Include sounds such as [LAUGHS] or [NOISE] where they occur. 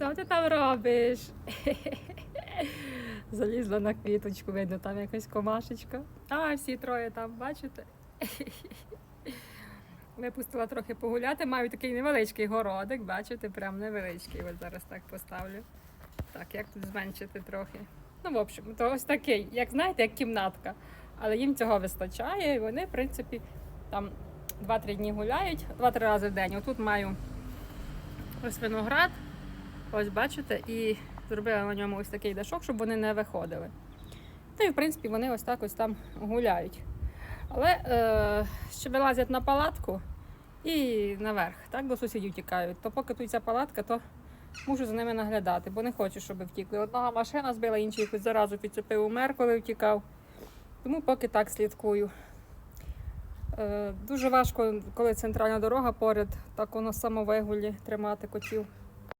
що ти там робиш? [LAUGHS] Залізла на квіточку, видно, там якась комашечка. А, всі троє там, бачите? [LAUGHS] Випустила трохи погуляти. Маю такий невеличкий городик, бачите, прям невеличкий. От зараз так поставлю. Так, як тут зменшити трохи. Ну, в общем, то ось такий, як знаєте, як кімнатка. Але їм цього вистачає, і вони, в принципі, там 2-3 дні гуляють, 2-3 рази в день. Отут маю ось виноград, ось бачите, і зробила на ньому ось такий дашок, щоб вони не виходили. Та й в принципі вони ось так ось там гуляють. Але е, ще вилазять на палатку і наверх, так до сусідів тікають. То поки тут ця палатка, то мушу за ними наглядати, бо не хочу, щоб втікли. Одного машина збила, інший якусь заразу підцепив умер, коли втікав. Тому поки так слідкую. Е, дуже важко, коли центральна дорога поряд, так воно самовигулі тримати котів.